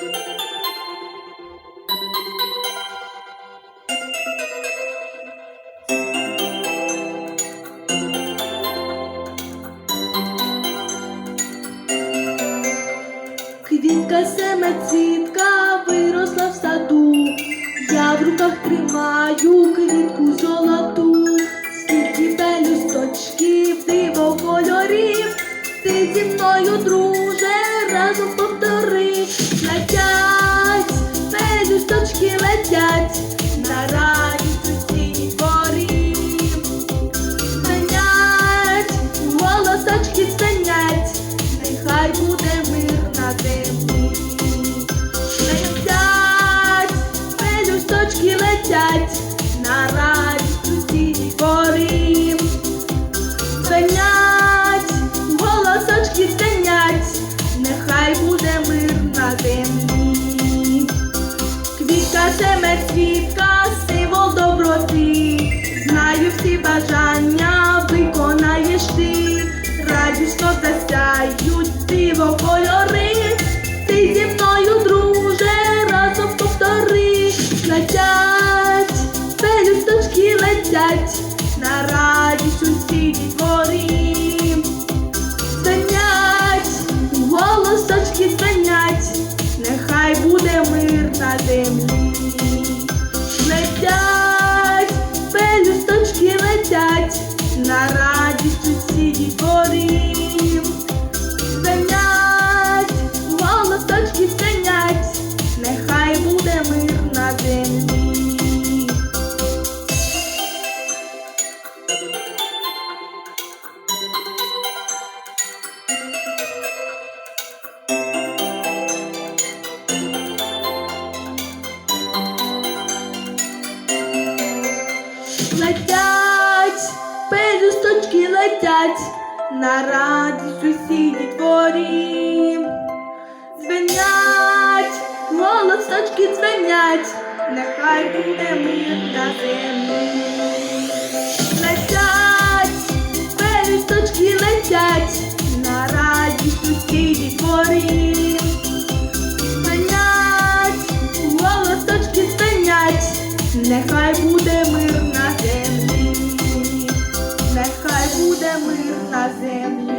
Квітка семицвітка виросла в саду, я в руках тримаю квітку золоту, скільки пелюсточків, диво кольорів, ти зі мною, друже, разом повтори, летять, Квітка семицвітка, символ доброти, знаю всі бажання, виконаєш ти, радісно засяють диво кольори, на радість усі дітворів. Звенять, голосочки звенять, нехай буде мир на землі. Летять, пелюсточки летять, на радість усі дітворі. Звенять, голосочки дзвенять, нехай буде мир на землі. Летять, пелюсточки летять, на радість усі дітворі. Звенять, голосочки мир на землі.